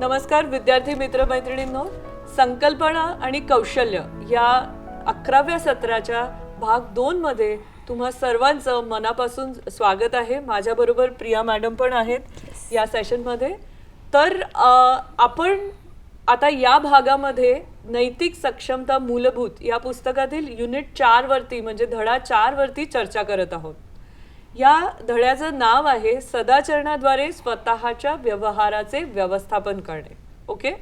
नमस्कार विद्यार्थी मित्र मैत्रिणींनो संकल्पना आणि कौशल्य या अकराव्या सत्राच्या भाग दोनमध्ये तुम्हा सर्वांचं मनापासून स्वागत आहे. माझ्याबरोबर प्रिया मॅडम पण आहेत या सेशनमध्ये तर आपण आता या भागामध्ये नैतिक सक्षमता मूलभूत या पुस्तकातील युनिट चारवरती म्हणजे धडा चारवरती चर्चा करत आहोत. या धड्याचं नाव आहे सदाचरणाद्वारे स्वतःच्या व्यवहाराचे व्यवस्थापन करणे. ओके?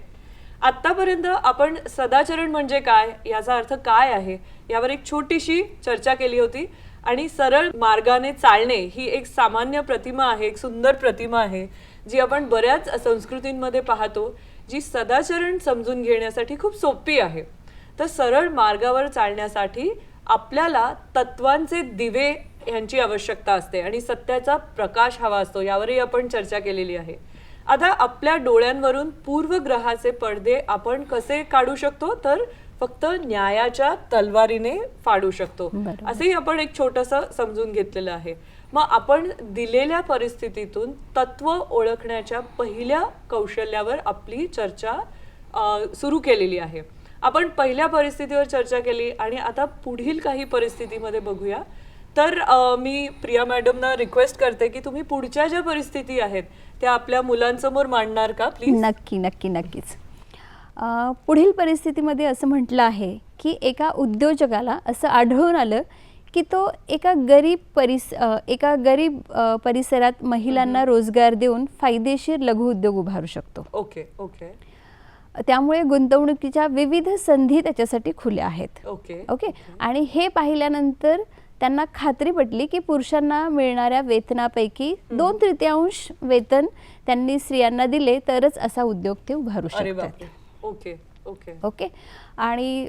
आत्तापर्यंत आपण सदाचरण म्हणजे काय याचा अर्थ काय आहे यावर एक छोटीशी चर्चा केली होती आणि सरळ मार्गाने चालणे ही एक सामान्य प्रतिमा आहे एक सुंदर प्रतिमा आहे जी आपण बऱ्याच संस्कृतींमध्ये पाहतो जी सदाचरण समजून घेण्यासाठी खूप सोपी आहे. तर सरळ मार्गावर चालण्यासाठी आपल्याला तत्वांचे दिवे यांची आवश्यकता असते आणि सत्याचा प्रकाश हवा असतो यावरही आपण चर्चा केलेली आहे. आता आपल्या डोळ्यांवरून पूर्वग्रहाचे पडदे आपण कसे काढू शकतो? तर फक्त न्यायाच्या तलवारीने फाडू शकतो. असंही आपण एक छोटस समजून घेतलेलं आहे. मग आपण दिलेल्या परिस्थितीतून तत्व ओळखण्याच्या पहिल्या कौशल्यावर आपली चर्चा सुरू केलेली आहे. आपण पहिल्या परिस्थितीवर चर्चा केली आणि आता पुढील काही परिस्थितीमध्ये बघूया. तर मी प्रिया मॅडमना रिक्वेस्ट करते की तुम्ही पुढच्या ज्या परिस्थिती आहेत त्या आपल्या मुलांसमोर मांडणार का प्लीज नक्की नक्की नक्कीच. पुढील परिस्थितीमध्ये असं म्हटलं आहे की एका उद्योजकाला असं आढळून आलं की तो एका गरीब परिस एका गरीब परिसरात महिलांना रोजगार देऊन फायदेशीर लघुउद्योग उभारू शकतो. Okay okay. त्यामुळे गुंतवणुकीच्या विविध संधी त्याच्यासाठी खुल्या आहेत. ओके. ओके? आणि हे पाहिल्यानंतर त्यांना खात्री पटली की पुरुषांना मिळणाऱ्या वेतनापैकी दोन तृतीयांश वेतन त्यांनी स्त्रियांना दिले तरच असा उद्योग ते उभारू शकतात. Okay okay. ओके? आणि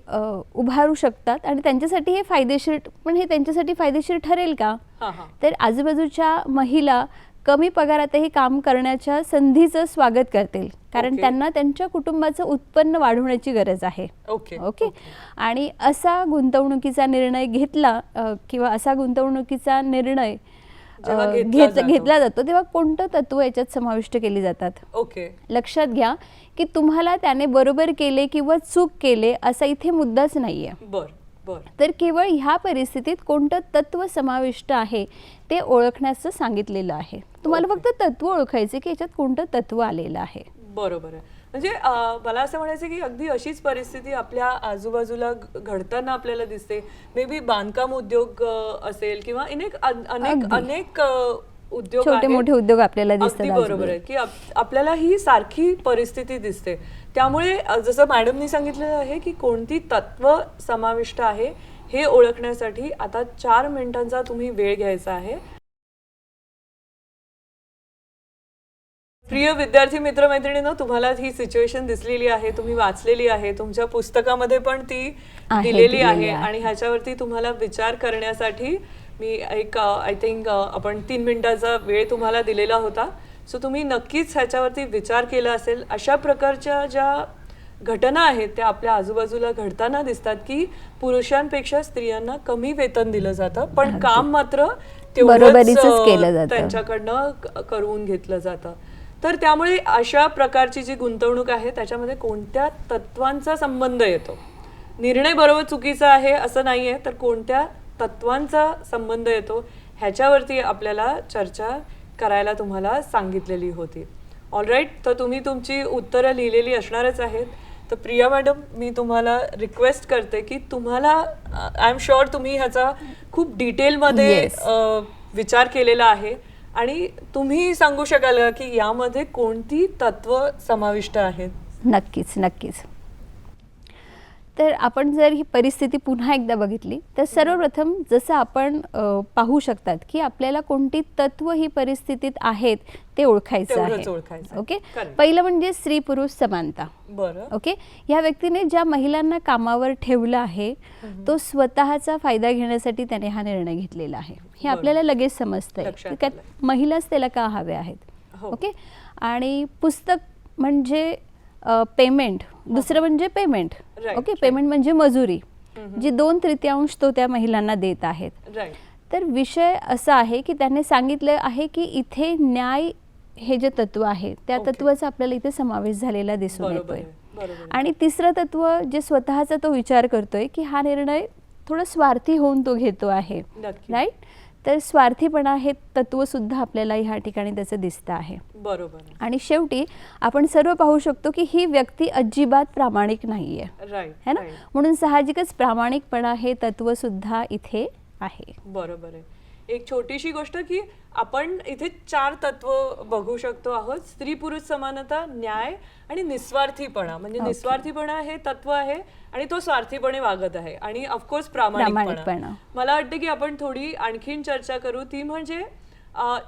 उभारू शकतात. आणि त्यांच्यासाठी हे फायदेशीर पण हे त्यांच्यासाठी फायदेशीर ठरेल का? तर आजूबाजूच्या महिला कमी पगारातही काम करण्याच्या संधीचं स्वागत करतील. कारण ओके. त्यांना त्यांच्या कुटुंबाचं उत्पन्न वाढवण्याची गरज आहे. ओके ओके आणि असा गुंतवणुकीचा निर्णय घेतला किंवा असा गुंतवणुकीचा निर्णय घेतला घेत- जातो. तेव्हा कोणतं तत्व याच्यात समाविष्ट केली जातात? ओके लक्षात घ्या की तुम्हाला त्याने बरोबर केले किंवा चूक केले असा इथे मुद्दाच नाहीये. बर. तर केवळ ह्या परिस्थितीत कोणतं तत्व समाविष्ट आहे ते ओळखण्याचं सांगितलेलं आहे. तुम्हाला. फक्त तत्व ओळखायचे की याच्यात कोणतं तत्व आलेलं आहे. बरोबर आहे. म्हणजे मला असं म्हणायचं की अगदी अशीच परिस्थिती आपल्या आजूबाजूला घडताना आपल्याला दिसते. मे बी बांधकाम उद्योग असेल किंवा अनेक अन- अनेक. अनेक उद्योग छोटे. मोठे उद्योग आपल्याला दिसतात बरोबर. आहे की आप- आपल्याला ही सारखी परिस्थिती दिसते त्यामुळे जसं मॅडमनी सांगितलेलं आहे की कोणती तत्व समाविष्ट आहे हे ओळखण्यासाठी आता चार मिनिटांचा तुम्ही वेळ घ्यायचा आहे प्रिय विद्यार्थी मित्रमैत्रिणींनो तुम्हाला ही सिच्युएशन दिसलेली आहे तुम्ही वाचलेली आहे तुमच्या पुस्तकामध्ये पण ती दिलेली आहे. आणि ह्याच्यावरती तुम्हाला विचार करण्यासाठी मी एक आय थिंक आपण तीन मिनिटाचा वेळ तुम्हाला दिलेला होता. सो तुम्ही नक्कीच ह्याच्यावरती विचार केला असेल. अशा प्रकारच्या ज्या घटना आहेत त्या आपल्या आजूबाजूला घडताना दिसतात की पुरुषांपेक्षा स्त्रियांना कमी वेतन दिलं जातं पण काम मात्र तेवढंच. त्यांच्याकडनं करून घेतलं जातं. तर त्यामुळे अशा प्रकारची जी गुंतवणूक आहे त्याच्यामध्ये कोणत्या तत्वांचा संबंध येतो? निर्णय बरोबर चुकीचा आहे असं नाहीये तर कोणत्या तत्वांचा संबंध येतो ह्याच्यावरती आपल्याला चर्चा करायला तुम्हाला सांगितलेली होती. ऑलराईट तर तुम्ही तुमची उत्तरं लिहिलेली असणारच आहेत. तर प्रिया मॅडम मी तुम्हाला रिक्वेस्ट करते की तुम्हाला आय एम शुअर तुम्ही ह्याचा खूप डिटेलमध्ये Yes. विचार केलेला आहे. आणि तुम्ही सांगू शकाल का की यामध्ये कोणती तत्व समाविष्ट आहेत? नक्कीच नक्कीच. तर आपण जर ही परिस्थिती पुन्हा एकदा बघितली तर सर्वप्रथम जसं आपण पाहू शकतात की आपल्याला कोणती तत्व ही परिस्थितीत आहेत ते ओळखायचं आहे. ओके. पहिलं म्हणजे स्त्री पुरुष समानता ओके या व्यक्तीने ज्या महिलांना कामावर ठेवलं आहे तो स्वतःचा फायदा घेण्यासाठी त्याने हा निर्णय घेतलेला आहे हे. आपल्याला लगेच समजतंय की. महिलाच त्याला का हव्या आहेत हो. ओके आणि पुस्तक म्हणजे पेमेंट दुसरं म्हणजे पेमेंट ओके. पेमेंट म्हणजे मजुरी. जी दोन तृतीयांश तो त्या महिलांना देत आहेत तर विषय असा आहे की त्याने सांगितलं आहे की इथे न्याय हे जे तत्व आहे त्या. तत्वाचा आपल्याला इथे समावेश झालेला दिसून येतोय. आणि तिसरं तत्व जे स्वतःचा तो विचार करतोय की हा निर्णय थोडा स्वार्थी होऊन तो घेतो आहे. राईट तर स्वार्थीपणा हे तत्व सुद्धा आपल्याला ह्या ठिकाणी त्याचं दिसतं आहे. बरोबर. आहे. आणि शेवटी आपण सर्व पाहू शकतो की ही व्यक्ती अजिबात प्रामाणिक नाहीये. राईट है ना. म्हणून साहजिकच प्रामाणिकपणा हे तत्व सुद्धा इथे आहे. बरोबर आहे. एक छोटीशी गोष्ट की आपण इथे चार तत्व बघू शकतो आहोत. स्त्री पुरुष समानता न्याय आणि निस्वार्थीपणा. म्हणजे. निस्वार्थीपणा हे तत्व आहे आणि तो स्वार्थीपणे वागत आहे आणि ऑफकोर्स प्रामाणिकपणा. मला वाटतं की आपण थोडी आणखीन चर्चा करू. ती म्हणजे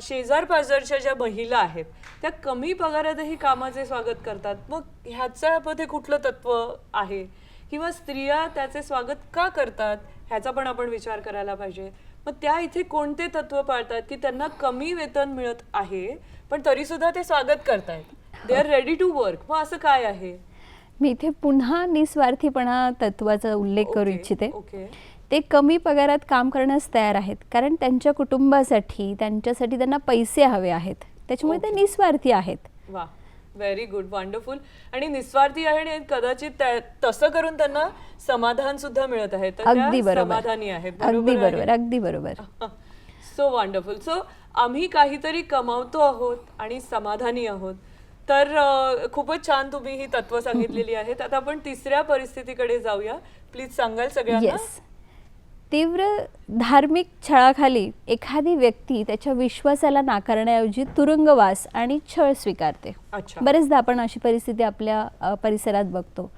शेजार पाजारच्या ज्या महिला आहेत त्या कमी पगारातही कामाचे स्वागत करतात. मग ह्याच्यामध्ये कुठलं तत्व आहे? किंवा स्त्रिया त्याचे स्वागत का करतात? ह्याचा पण आपण विचार करायला पाहिजे. मग त्या इथे कोणते तत्व पाळतात की त्यांना कमी वेतन मिळत आहे पण तरी सुद्धा ते स्वागत करतायत? They are ready to work मग असं काय आहे? मी इथे पुन्हा निस्वार्थीपणा तत्वाचा उल्लेख करू इच्छिते. ते कमी पगारात काम करण्यास तयार आहेत कारण त्यांच्या कुटुंबासाठी त्यांच्यासाठी त्यांना पैसे हवे आहेत. त्याच्यामुळे ते. निस्वार्थी आहेत. वा व्हेरी गुड वंडरफुल आणि निस्वार्थी आहे आणि कदाचित तसं करून त्यांना समाधान सुद्धा मिळत आहे. अगदी बरोबर. समाधानी आहेत. अगदी आहे? बरोबर अगदी बरोबर. सो वंडरफुल सो आम्ही काहीतरी कमावतो आहोत आणि समाधानी आहोत. तर खूपच छान तुम्ही ही तत्व सांगितलेली आहेत. आता आपण तिसऱ्या परिस्थितीकडे जाऊया. प्लीज सांगाल सगळ्यांना? तीव्र धार्मिक छळाखाली एखादी व्यक्ती त्याच्या विश्वासाला नाकारण्याऐवजी तुरुंगवास आणि छळ स्वीकारते. अच्छा. बरेचदा आपण अशी परिस्थिती आपल्या परिसरात बघतो.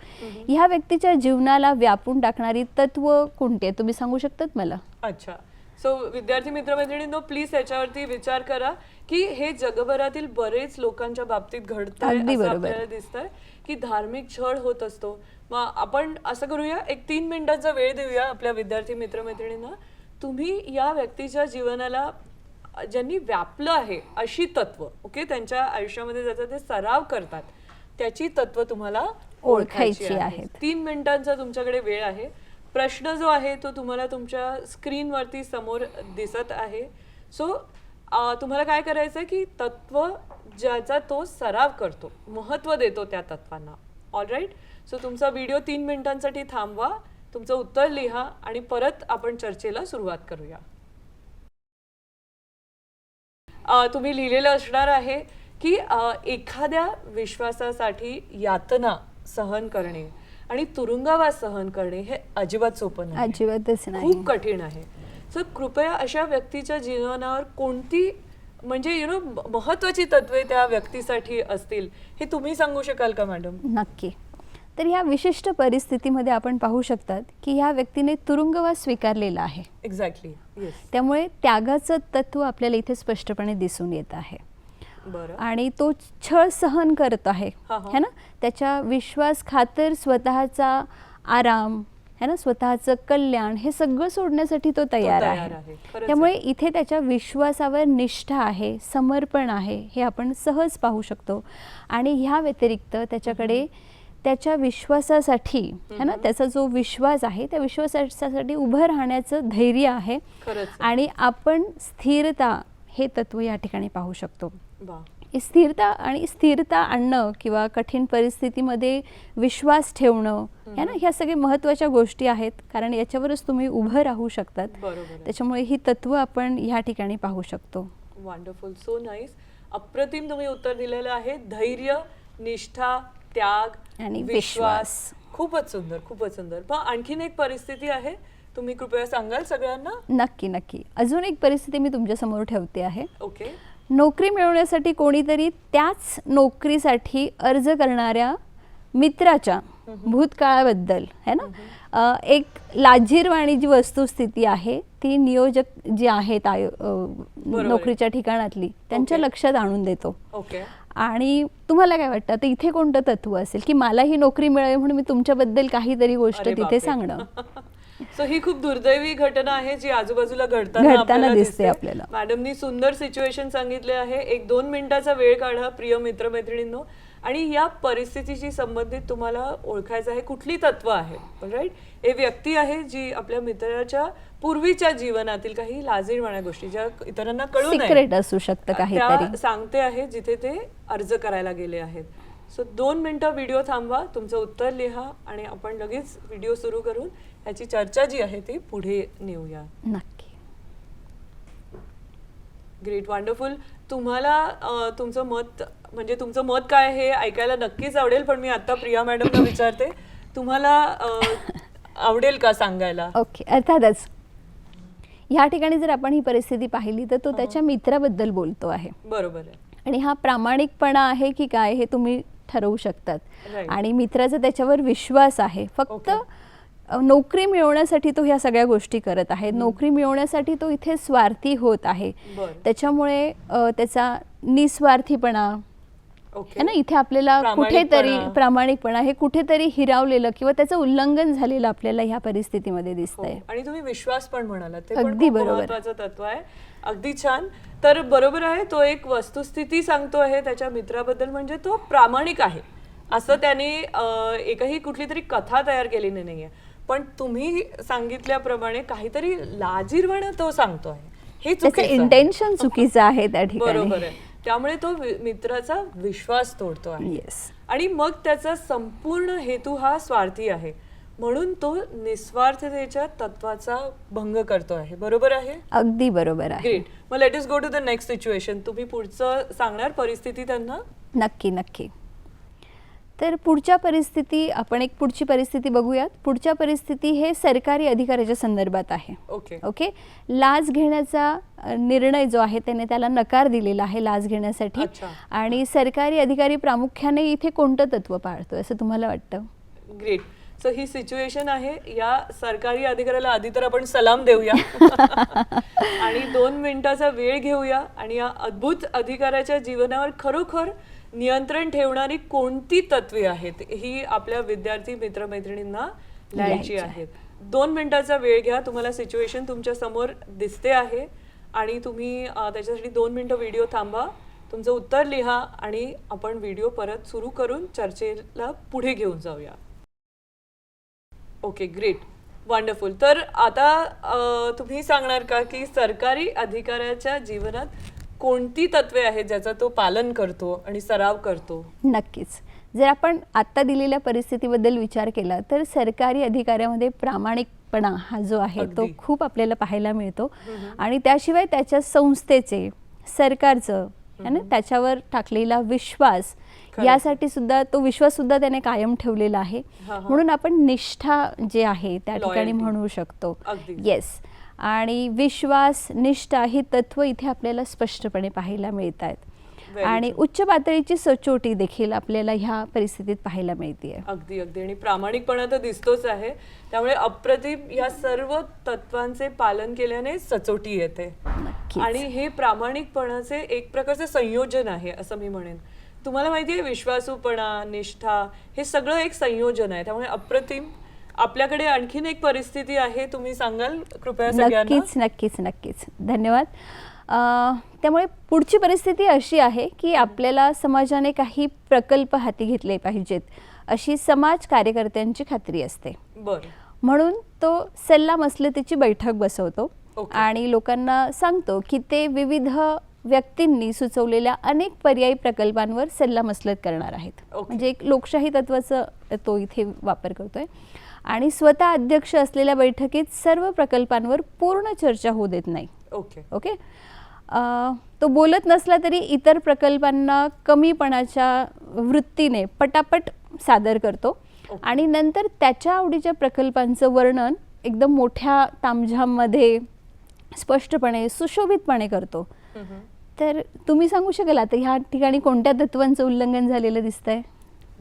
ह्या व्यक्तीच्या जीवनाला व्यापून टाकणारी तत्व कोणती आहे? तुम्ही सांगू शकतात मला? अच्छा. सो विद्यार्थी मित्रमैत्रिणींनो प्लीज याच्यावरती विचार करा की हे जगभरातील बरेच लोकांच्या बाबतीत बरोबर. आपल्याला दिसतंय. की धार्मिक छळ होत असतो. मग आपण असं करूया एक तीन मिनिटांचा वेळ देऊया आपल्या विद्यार्थी मित्रमैत्रिणींना. तुम्ही या व्यक्तीच्या जीवनाला ज्यांनी व्यापलं आहे अशी तत्व ओके त्यांच्या आयुष्यामध्ये ज्याचा ते सराव करतात त्याची तत्व तुम्हाला ओळखायची आहेत. तीन मिनिटांचा तुमच्याकडे वेळ आहे. प्रश्न जो आहे तो तुम्हाला तुमच्या स्क्रीनवरती समोर दिसत आहे. सो तुम्हाला काय करायचं आहे की तत्व ज्याचा तो सराव करतो महत्त्व देतो त्या तत्वांना. ऑल राईट सो तुमचा व्हिडिओ तीन मिनिटांसाठी थांबवा तुमचं उत्तर लिहा आणि परत आपण चर्चेला सुरुवात करूया. तुम्ही लिहिलेलं असणार आहे की एखाद्या विश्वासासाठी यातना सहन करणे आणि तुरुंगवास सहन करणे हे अजिबात सोपं नाही. अजिबातच नाही. खूप कठीण आहे. सो कृपया अशा व्यक्तीच्या जीवनावर कोणती म्हणजे यु नो महत्वाची तत्वे त्या व्यक्तीसाठी असतील हे तुम्ही सांगू शकाल का मॅडम? नक्की. तर ह्या विशिष्ट परिस्थितीमध्ये आपण पाहू शकतात की ह्या व्यक्तीने तुरुंगवास स्वीकारलेला आहे. एक्झॅक्टली येस त्यामुळे त्यागाचं तत्व आपल्याला इथे स्पष्टपणे दिसून येत आहे. बरं. आणि तो छळ सहन करत आहे. है ना? त्याच्या विश्वास खातर स्वतःचा आराम है ना? स्वतःचं कल्याण हे सगळं सोडण्यासाठी तो तयार आहे. त्यामुळे. इथे त्याच्या विश्वासावर निष्ठा आहे समर्पण आहे हे आपण सहज पाहू शकतो. आणि ह्या व्यतिरिक्त त्याच्याकडे त्याच्या विश्वासासाठी है ना? त्याचा जो विश्वास आहे त्या विश्वासासाठी उभं राहण्याचं धैर्य आहे. आणि आपण स्थिरता हे तत्व या ठिकाणी पाहू शकतो. स्थिरता आणि स्थिरता आणणं किंवा कठीण परिस्थितीमध्ये विश्वास ठेवणं या ना? ह्या सगळ्या महत्त्वाच्या गोष्टी आहेत. कारण याच्यावरच तुम्ही उभं राहू शकतात. त्याच्यामुळे ही तत्व आपण ह्या ठिकाणी पाहू शकतो. वंडरफुल सो नाईस अप्रतिम तुम्ही उत्तर दिलेलं आहे. धैर्य निष्ठा त्याग आणि विश्वास. खूपच सुंदर खूपच सुंदर. पण आणखीन एक परिस्थिती आहे. तुम्ही कृपया सांगाल सगळ्यांना? नक्की नक्की. अजून एक परिस्थिती मी तुमच्यासमोर ठेवते आहे. ओके नोकरी मिळवण्यासाठी कोणीतरी त्याच नोकरीसाठी अर्ज करणाऱ्या मित्राच्या भूतकाळाबद्दल है ना? एक लाजीरवाणी जी वस्तुस्थिती आहे ती नियोजक जी आहेत आयो नोकरीच्या ठिकाणातली त्यांच्या. लक्षात आणून देतो. ओके. आणि तुम्हाला काय वाटतं आता इथे कोणतं तत्व असेल? की मला ही नोकरी मिळावी म्हणून मी तुमच्याबद्दल काहीतरी गोष्ट तिथे. सांगणं? सो ही खूप दुर्दैवी घटना आहे जी आजूबाजूला घडताना दिसते आपल्याला. मॅडमनी सुंदर सिच्युएशन सांगितले आहे. एक दोन मिनिटाचा वेळ काढा प्रिय मित्रमैत्रिणींनो. आणि या परिस्थितीशी संबंधित तुम्हाला ओळखायचं आहे कुठली तत्व आहे? राईट हे व्यक्ती आहे जी आपल्या मित्राच्या पूर्वीच्या जीवनातील काही लाजीरवाण्या गोष्टी ज्या इतरांना कळू सिक्रेट असू शकतं त्या सांगते आहे जिथे ते अर्ज करायला गेले आहेत. सो दोन मिनिटं व्हिडिओ थांबवा तुमचं उत्तर लिहा आणि आपण लगेच व्हिडिओ सुरू करून याची चर्चा जी आहे ती पुढे नेऊया. नक्की. ग्रेट वंडरफुल तुम्हाला तुमचं मत म्हणजे तुमचं मत काय आहे हे ऐकायला नक्कीच आवडेल पण मी आता प्रिया मॅडमला विचारते. तुम्हाला आवडेल का सांगायला? ओके अर्थातच. ह्या ठिकाणी जर आपण ही परिस्थिती पाहिली तर तो त्याच्या मित्राबद्दल बोलतो आहे. बरोबर आहे. आणि हा प्रामाणिकपणा आहे की काय हे तुम्ही ठरवू शकतात. आणि मित्राचा त्याच्यावर विश्वास आहे. फक्त Okay. नोकरी मिळवण्यासाठी तो ह्या सगळ्या गोष्टी करत आहे. नोकरी मिळवण्यासाठी तो इथे स्वार्थी होत आहे. त्याच्यामुळे त्याचा निस्वार्थीपणा है ना? इथे आपल्याला कुठेतरी प्रामाणिकपणा. हे कुठेतरी हिरावलेलं किंवा त्याचं उल्लंघन झालेलं आपल्याला ह्या परिस्थितीमध्ये हो. दिसतंय आणि तुम्ही विश्वास पण पण अगदी बरोबर. तत्व आहे. अगदी छान. तर बरोबर आहे तो एक वस्तुस्थिती सांगतो आहे त्याच्या मित्राबद्दल म्हणजे तो प्रामाणिक आहे. असं त्याने एकही कुठली तरी कथा तयार केलेली नाहीये. पण तुम्ही सांगितल्याप्रमाणे काहीतरी लाजीरवाणं तो सांगतो आहे हे त्याचं चुकीचं आहे. इंटेन्शन चुकीचं आहे त्या बरोबर ठिकाणी आहे. त्यामुळे तो वि- मित्राचा विश्वास तोडतो आहे येस आणि मग त्याचा संपूर्ण हेतू हा स्वार्थी आहे. म्हणून तो निस्वार्थतेच्या तत्वाचा भंग करतो आहे बरोबर आहे? अगदी बरोबर आहे. ग्रेट मग let us go to the next situation तुम्ही पुढचं सांगणार परिस्थिती त्यांना? नक्की नक्की. तर पुढच्या परिस्थिती आपण एक पुढची परिस्थिती बघूयात. पुढच्या परिस्थिती हे सरकारी अधिकाऱ्याच्या संदर्भात आहे. ओके. ओके? लाच घेण्याचा निर्णय जो आहे त्याने त्याला नकार दिलेला आहे लाच घेण्यासाठी. आणि सरकारी अधिकारी प्रामुख्याने इथे कोणतं तत्व पाळतोय असं तुम्हाला वाटतं? ग्रेट. सो ही सिच्युएशन आहे. या सरकारी अधिकाऱ्याला आधी तर आपण सलाम देऊया. आणि दोन मिनिटाचा वेळ घेऊया. आणि या अद्भुत अधिकाऱ्याच्या जीवनावर खरोखर नियंत्रण ठेवणारी कोणती तत्वे आहेत ही आपल्या विद्यार्थी मित्रमैत्रिणींना लिहायची आहेत. दोन मिनिटाचा वेळ घ्या. तुम्हाला सिच्युएशन तुमच्यासमोर दिसते आहे. आणि तुम्ही त्याच्यासाठी दोन मिनिटं व्हिडिओ थांबा. तुमचं उत्तर लिहा आणि आपण व्हिडिओ परत सुरू करून चर्चेला पुढे घेऊन जाऊया. ओके ग्रेट वंडरफुल तर आता तुम्ही सांगणार का की सरकारी अधिकाऱ्याच्या जीवनात कोणती तत्वे आहेत ज्याचा तो पालन करतो आणि सराव करतो नक्कीच जर आपण आत्ता दिलेल्या परिस्थितीबद्दल विचार केला तर सरकारी अधिकाऱ्यामध्ये प्रामाणिकपणा हा जो आहे तो. खूप आपल्याला पाहायला मिळतो आणि त्याशिवाय त्याच्या संस्थेचे सरकारचं है ना त्याच्यावर टाकलेला विश्वास. यासाठी सुद्धा तो विश्वास सुद्धा त्याने कायम ठेवलेला आहे. म्हणून आपण निष्ठा जे आहे त्या ठिकाणी. म्हणू शकतो. येस आणि विश्वास निष्ठा ही तत्व इथे आपल्याला स्पष्टपणे पाहायला मिळत आहेत आणि. उच्च पातळीची सचोटी देखील आपल्याला ह्या परिस्थितीत पाहायला मिळते अगदी अगदी. आणि प्रामाणिकपणा तर दिसतोच आहे. त्यामुळे अप्रतिम या सर्व तत्वांचे पालन केल्याने सचोटी येते. आणि हे प्रामाणिकपणाचे एक प्रकारचे संयोजन आहे असं मी म्हणेन. तुम्हाला माहिती आहे विश्वासूपणा निष्ठा हे सगळं एक संयोजन आहे. त्यामुळे अप्रतिम आपल्याकडे आणखीन एक परिस्थिती आहे तुम्ही सांगाल कृपया सगळ्यांना? नक्कीच नक्कीच नक्कीच. धन्यवाद. अं, त्यामुळे पुढची परिस्थिती अशी आहे की आपल्याला समाजाने काही प्रकल्प हाती घेतले पाहिजेत अशी समाज कार्यकर्त्यांची खात्री असते. बर. म्हणून तो सल्ला मसलतीची बैठक बसवतो ओके. आणि लोकांना सांगतो की ते विविध व्यक्तींनी सुचवलेल्या अनेक पर्यायी प्रकल्पांवर सल्ला मसलत करणार आहेत. ओके. म्हणजे एक लोकशाही तत्वाचं तो इथे वापर करतोय. आणि स्वतः अध्यक्ष असलेल्या बैठकीत सर्व प्रकल्पांवर पूर्ण चर्चा होऊ देत नाही. ओके. ओके? तो बोलत नसला तरी इतर प्रकल्पांना कमीपणाच्या वृत्तीने पटापट सादर करतो. आणि नंतर त्याच्या आवडीच्या प्रकल्पांचं वर्णन एकदम मोठ्या तामझाममध्ये स्पष्टपणे सुशोभितपणे करतो. तर तुम्ही सांगू शकाल आता ह्या ठिकाणी कोणत्या तत्वांचं उल्लंघन झालेलं दिसतंय?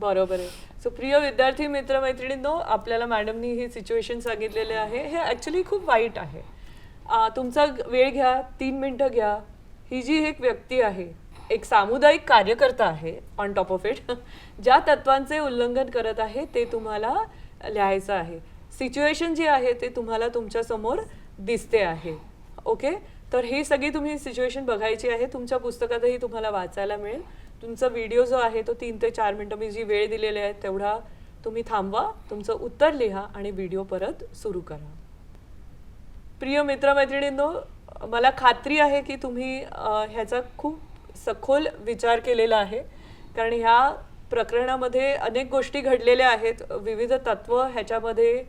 बरोबर आहे. सो प्रिय विद्यार्थी मित्र मैत्रिणींनो आपल्याला मॅडमनी ही सिच्युएशन सांगितलेले आहे. हे ॲक्च्युली खूप वाईट आहे. तुमचा वेळ घ्या तीन मिनटं घ्या. ही जी एक व्यक्ती आहे एक सामुदायिक कार्यकर्ता आहे ऑन टॉप ऑफ इट ज्या तत्वांचे उल्लंघन करत आहे ते तुम्हाला लिहायचं आहे. सिच्युएशन जी आहे ते तुम्हाला तुमच्यासमोर दिसते आहे. ओके तर ही सगळी तुम्ही सिच्युएशन बघायची आहे. तुमच्या पुस्तकातही तुम्हाला वाचायला मिळेल. तुमचा व्हिडिओ जो आहे तो तीन ते चार मिनिटं मी जी वेळ दिलेली आहे तेवढा तुम्ही थांबवा तुमचं उत्तर लिहा आणि व्हिडिओ परत सुरू करा. प्रिय मित्रमैत्रिणींनो मला खात्री आहे की तुम्ही ह्याचा खूप सखोल विचार केलेला आहे. कारण ह्या प्रकरणामध्ये अनेक गोष्टी घडलेल्या आहेत. विविध तत्व ह्याच्यामध्ये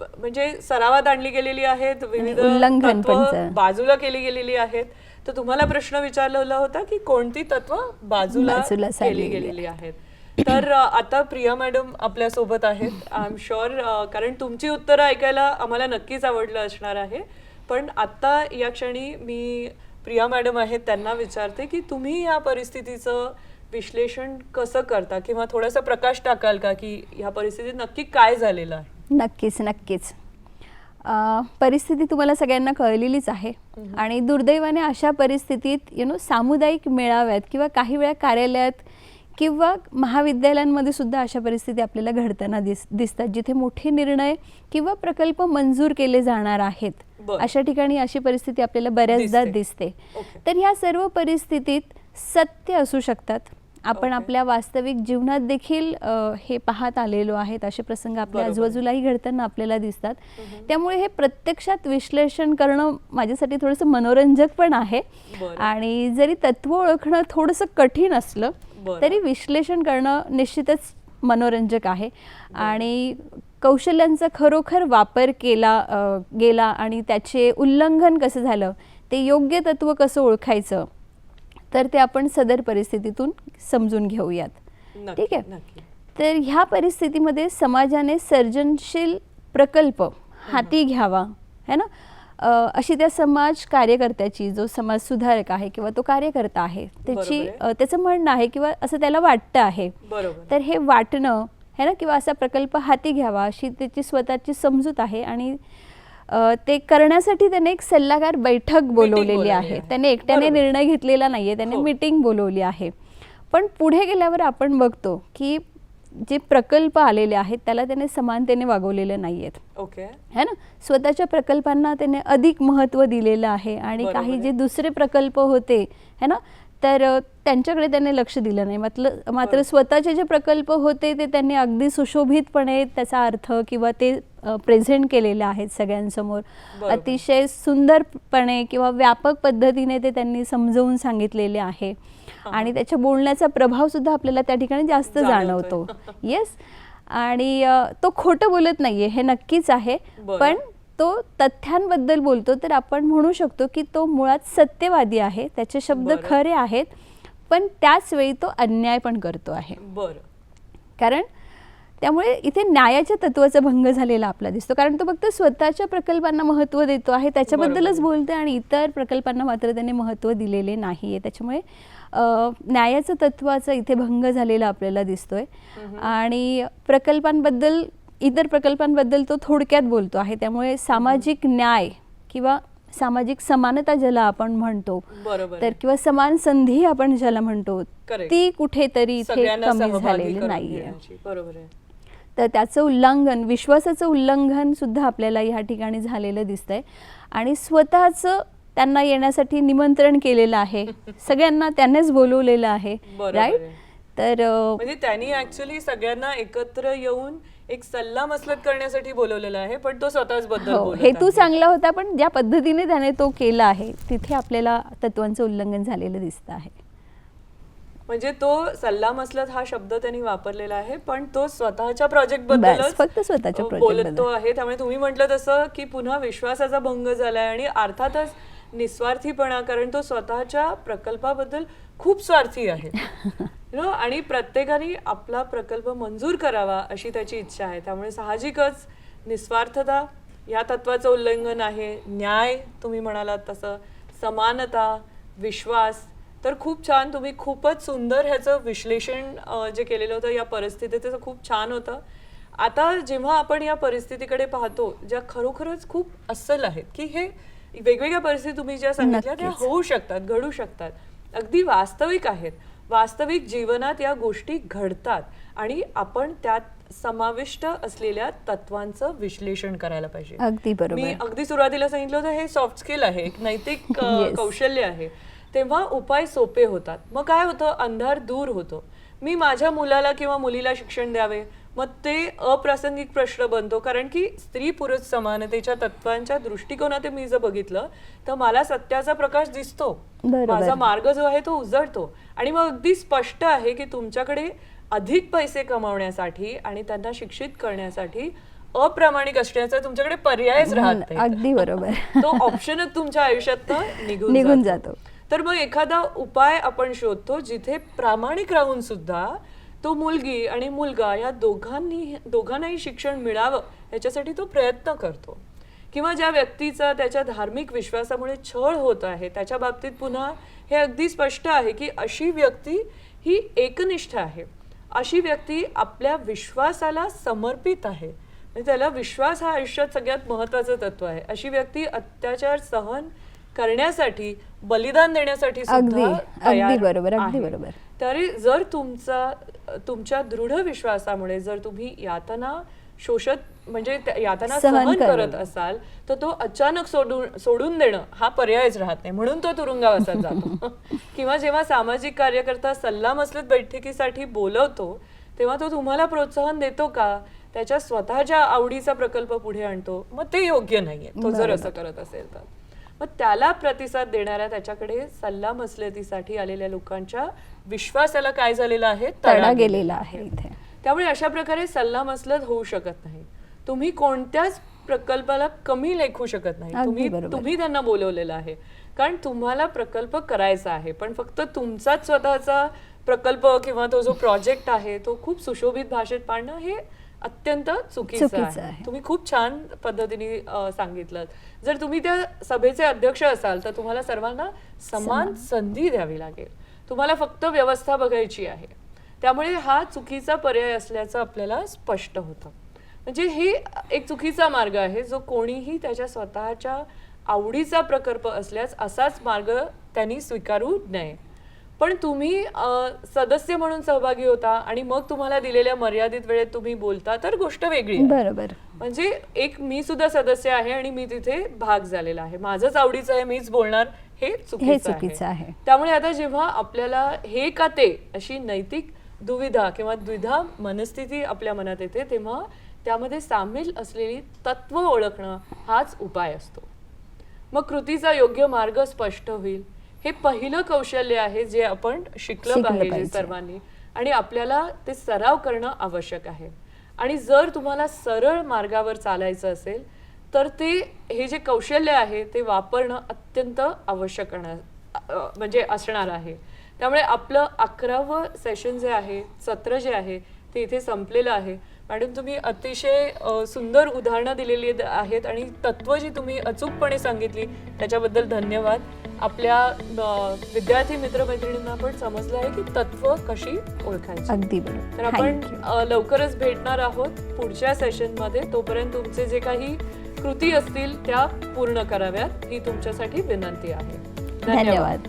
म्हणजे सरावात आणली गेलेली आहेत. विविध बाजूला केली गेलेली आहेत. तर तुम्हाला प्रश्न विचारलेला होता की कोणती तत्व बाजूला केली गेलेली आहेत? तर आता प्रिया मॅडम आपल्यासोबत आहेत. आय एम शुअर कारण तुमची उत्तरं ऐकायला आम्हाला नक्कीच आवडलं असणार आहे. पण आता या क्षणी मी प्रिया मॅडम आहेत त्यांना विचारते की तुम्ही या परिस्थितीचं विश्लेषण कसं करता? किंवा थोडासा प्रकाश टाकाल का की ह्या परिस्थितीत नक्की काय झालेलं आहे? नक्कीच नक्कीच. परिस्थिती तुम्हाला सगळ्यांना कळलेलीच आहे. आणि दुर्दैवाने अशा परिस्थितीत यु नो सामुदायिक मेळाव्यात किंवा काही वेळा कार्यालयात किंवा महाविद्यालयांमध्ये सुद्धा अशा परिस्थिती आपल्याला घडताना दिस दिसतात जिथे मोठे निर्णय किंवा प्रकल्प मंजूर केले जाणार आहेत. अशा ठिकाणी अशी परिस्थिती आपल्याला बऱ्याचदा दिसते. तर ह्या सर्व परिस्थितीत सत्य असू शकतात. आपण. आपल्या वास्तविक जीवनात देखील हे पाहत आलेलो आहेत असे प्रसंग आपल्या. आजूबाजूलाही घडताना आपल्याला दिसतात त्यामुळे हे प्रत्यक्षात विश्लेषण करणं माझ्यासाठी थोडंसं मनोरंजक पण आहे. आणि जरी तत्व ओळखणं थोडंसं कठीण असलं. तरी विश्लेषण करणं निश्चितच मनोरंजक आहे आणि कौशल्यांचा खरोखर वापर केला गेला आणि त्याचे उल्लंघन कसं झालं ते योग्य तत्व कसं ओळखायचं तर ते आपण सदर परिस्थितीतून समजून घेऊयात. ठीक आहे. तर ह्या परिस्थितीमध्ये समाजाने सर्जनशील प्रकल्प हाती घ्यावा है ना? अशी त्या समाज कार्यकर्त्याची जो समाज सुधारक आहे किंवा तो कार्यकर्ता आहे त्याची त्याचं म्हणणं आहे किंवा असं त्याला वाटतं आहे तर हे वाटणं है ना? किंवा असा प्रकल्प हाती घ्यावा अशी त्याची स्वतःची समजूत आहे आणि ते करण्यासाठी त्याने एक सल्लागार बैठक बोलवलेली बोलावली आहे आहे. त्याने एकट्याने. निर्णय घेतलेला नाहीये त्याने हो. मीटिंग बोलवली आहे पण पुढे गेल्यावर आपण बघतो की जे प्रकल्प आलेले आहेत त्याला त्याने समानतेने वागवलेले नाहीयेत ओके है ना स्वतःच्या प्रकल्पांना त्याने अधिक महत्त्व दिलेलं आहे आणि काही आहे. जे दुसरे प्रकल्प होते है ना तर त्यांच्याकडे त्याने लक्ष दिलं नाही मात्र मात्र. स्वतःचे जे प्रकल्प होते ते त्यांनी अगदी सुशोभितपणे त्याचा अर्थ किंवा ते प्रेझेंट केलेले आहेत सगळ्यांसमोर. अतिशय सुंदरपणे किंवा व्यापक पद्धतीने ते त्यांनी समजवून सांगितलेले आहे आणि त्याच्या बोलण्याचा प्रभाव सुद्धा आपल्याला त्या ठिकाणी जास्त. जाणवतो येस आणि तो खोटं बोलत नाहीये हे नक्कीच आहे. पण तो तथ्यांबद्दल बोलतो तर आपण म्हणू शकतो की तो मुळात सत्यवादी आहे त्याचे शब्द. खरे आहेत पण त्याच वेळी तो अन्याय पण करतो आहे. बरं. कारण त्यामुळे इथे न्यायाच्या तत्वाचा भंग झालेला आपला दिसतो. कारण तो फक्त स्वतःच्या प्रकल्पांना महत्त्व देतो आहे त्याच्याबद्दलच. बोलतोय आणि इतर प्रकल्पांना मात्र त्याने महत्त्व दिलेले नाही आहे त्याच्यामुळे न्यायाचं तत्वाचा इथे भंग झालेला आपल्याला दिसतोय. आणि प्रकल्पांबद्दल इतर प्रकल्पांबद्दल तो थोडक्यात बोलतो आहे. त्यामुळे सामाजिक न्याय किंवा सामाजिक समानता ज्याला आपण म्हणतो तर किंवा समान संधी आपण ज्याला म्हणतो. ती कुठेतरी इथे कमी झालेली नाहीये. बरोबर आहे. तर त्याचं उल्लंघन विश्वासाचं उल्लंघन सुद्धा आपल्याला ह्या ठिकाणी झालेलं दिसतंय. आणि स्वतःचं त्यांना येण्यासाठी निमंत्रण केलेलं आहे. सगळ्यांना त्यानेच बोलवलेलं आहे. राईट. तर म्हणजे त्यांनी ऍक्च्युली सगळ्यांना एकत्र येऊन एक सल्ला मसलत करण्यासाठी बोलवलेला आहे पण तो स्वतःच बद्दल हो बोलत हेतू आहे. चांगला होता पण ज्या पद्धतीने त्याने तो केला आहे तिथे आपल्याला तत्वांचं उल्लंघन झालेलं दिसतं आहे म्हणजे तो सल्ला मसलत हा शब्द त्यांनी वापरलेला आहे पण तो स्वतःच्या प्रोजेक्ट बस, बद्दलच फक्त स्वतःच्या project बोलतो बद्दल. आहे त्यामुळे तुम्ही म्हटलं तसं की पुन्हा विश्वासाचा भंग झालाय आणि अर्थातच निस्वार्थीपणा कारण तो स्वतःच्या प्रकल्पाबद्दल खूप स्वार्थी आहे. आणि प्रत्येकाने आपला प्रकल्प मंजूर करावा अशी त्याची इच्छा आहे. त्यामुळे साहजिकच निस्वार्थता या तत्वाचं उल्लंघन आहे. न्याय तुम्ही म्हणालात तसं. समानता विश्वास. तर खूप छान तुम्ही खूपच सुंदर ह्याचं विश्लेषण जे केलेलं होतं या परिस्थितीचं खूप छान होतं. आता जेव्हा आपण या परिस्थितीकडे पाहतो ज्या खरोखरच खूप अस्सल आहेत की हे वेगवेगळ्या परिस्थिती तुम्ही ज्या सांगितल्या त्या. होऊ शकतात घडू शकतात. अगदी वास्तविक आहेत. वास्तविक जीवनात या गोष्टी घडतात आणि आपण त्यात समाविष्ट असलेल्या तत्वांचं विश्लेषण करायला पाहिजे. अगदी बरोबर. मी अगदी सुरुवातीला सांगितलं होतं हे सॉफ्ट स्किल आहे एक नैतिक Yes. कौशल्य आहे. तेव्हा उपाय सोपे होतात. मग काय होतं? अंधार दूर होतो. मी माझ्या मुलाला किंवा मुलीला शिक्षण द्यावे? मग ते अप्रासंगिक प्रश्न बनतो. कारण की स्त्री पुरुष समानतेच्या तत्वांच्या दृष्टिकोनात मी जर बघितलं तर मला सत्याचा प्रकाश दिसतो. माझा मार्ग जो आहे तो उजळतो. आणि मग अगदी स्पष्ट आहे की तुमच्याकडे अधिक पैसे कमावण्यासाठी आणि त्यांना शिक्षित करण्यासाठी अप्रामाणिक असण्याचा तुमच्याकडे पर्यायच राहत नाही अगदी बरोबर. तो ऑप्शनच तुमच्या आयुष्यात निघून. जातो. तर मग एखादा उपाय आपण शोधतो जिथे प्रामाणिक राहून सुद्धा तो मुलगी आणि मुलगा या दोघांनी दोघांनाही शिक्षण मिळावं याच्यासाठी तो प्रयत्न करतो. किंवा ज्या व्यक्तीचा त्याच्या धार्मिक विश्वासामुळे छळ होत आहे त्याच्या बाबतीत पुन्हा हे अगदी स्पष्ट आहे की अशी व्यक्ती ही एकनिष्ठ आहे. अशी व्यक्ती आपल्या विश्वासाला समर्पित आहे. म्हणजे त्याला विश्वास हा आयुष्यात सगळ्यात महत्वाचं तत्व आहे. अशी व्यक्ती अत्याचार सहन करण्यासाठी बलिदान देण्यासाठी अगदी, सुद्धा अगदी तयार बरोबर, अगदी आहे. बरोबर. तरी जर तुमचा तुमच्या दृढ विश्वासामुळे जर तुम्ही यातना शोषत म्हणजे त्या यातना सहन सहन करणं. करत असाल तर तो अचानक सोडून सोडून देणं हा पर्यायच राहत नाही म्हणून तो तुरुंगावासात जातो किंवा जेव्हा सामाजिक कार्यकर्ता सल्ला मसलत बैठकीसाठी बोलवतो तेव्हा तो तुम्हाला प्रोत्साहन देतो का त्याच्या स्वतःच्या आवडीचा प्रकल्प पुढे आणतो मग ते योग्य नाहीये तो जर असं करत असेल तर मग त्याला प्रतिसाद देणाऱ्या त्याच्याकडे सल्ला मसलतीसाठी आलेल्या लोकांच्या विश्वासाला काय झालेलं आहे? तडा गेलेला आहे इथे. त्यामुळे अशा प्रकारे सल्ला मसलत होऊ शकत नाही. तुम्ही कोणत्याच प्रकल्पाला कमी लेखू शकत नाही. तुम्ही. तुम्ही त्यांना बोलवलेलं आहे. कारण तुम्हाला प्रकल्प करायचा आहे. पण फक्त तुमचाच स्वतःचा प्रकल्प किंवा तो जो प्रोजेक्ट आहे तो खूप सुशोभित भाषेत पाडणं हे अत्यंत चुकीचं चुकीचं आहे. आहे. तुम्ही खूप छान पद्धतीने सांगितलं. जर तुम्ही त्या सभेचे अध्यक्ष असाल तर तुम्हाला सर्वांना समान. संधी द्यावी लागेल. तुम्हाला फक्त व्यवस्था बघायची आहे. त्यामुळे हा चुकीचा पर्याय असल्याचं आपल्याला स्पष्ट होतं. म्हणजे हे एक चुकीचा मार्ग आहे जो कोणीही त्याच्या स्वतःच्या आवडीचा प्रकल्प असल्यास असाच मार्ग त्यांनी स्वीकारू नये. पण तुम्ही सदस्य म्हणून सहभागी होता आणि मग तुम्हाला दिलेल्या मर्यादित वेळेत तुम्ही बोलता तर गोष्ट वेगळी. बरोबर. म्हणजे एक मी सुद्धा सदस्य आहे आणि मी तिथे भाग झालेला आहे. माझंच आवडीचं आहे मीच बोलणार हे हे चुकीचं आहे. त्यामुळे आता जेव्हा आपल्याला हे का ते अशी नैतिक दुविधा किंवा द्विधा मनस्थिती आपल्या मनात येते तेव्हा त्यामध्ये सामील असलेली तत्व ओळखणं हाच उपाय असतो. मग कृतीचा योग्य मार्ग स्पष्ट होईल. हे पहिलं कौशल्य आहे जे आपण शिकलं पाहिजे. सर्वांनी. आणि आपल्याला ते सराव करणं आवश्यक आहे. आणि जर तुम्हाला सरळ मार्गावर चालायचं असेल तर ते हे जे कौशल्य आहे ते वापरणं अत्यंत आवश्यक म्हणजे असणार आहे. त्यामुळे आपलं अकरावं सेशन जे आहे सत्र जे आहे ते इथे संपलेलं आहे. मॅडम तुम्ही अतिशय सुंदर उदाहरणं दिलेली आहेत आणि तत्व जी तुम्ही अचूकपणे सांगितली त्याच्याबद्दल धन्यवाद. आपल्या विद्यार्थी मित्रमैत्रिणींना पण समजलं आहे की तत्व कशी ओळखायची. अगदी तर बरोबर आपण you. अ, लवकरच भेटणार आहोत पुढच्या सेशनमध्ये तोपर्यंत तुमचे जे काही कृती असतील त्या पूर्ण कराव्यात. ही तुमच्यासाठी विनंती आहे. धन्यवाद.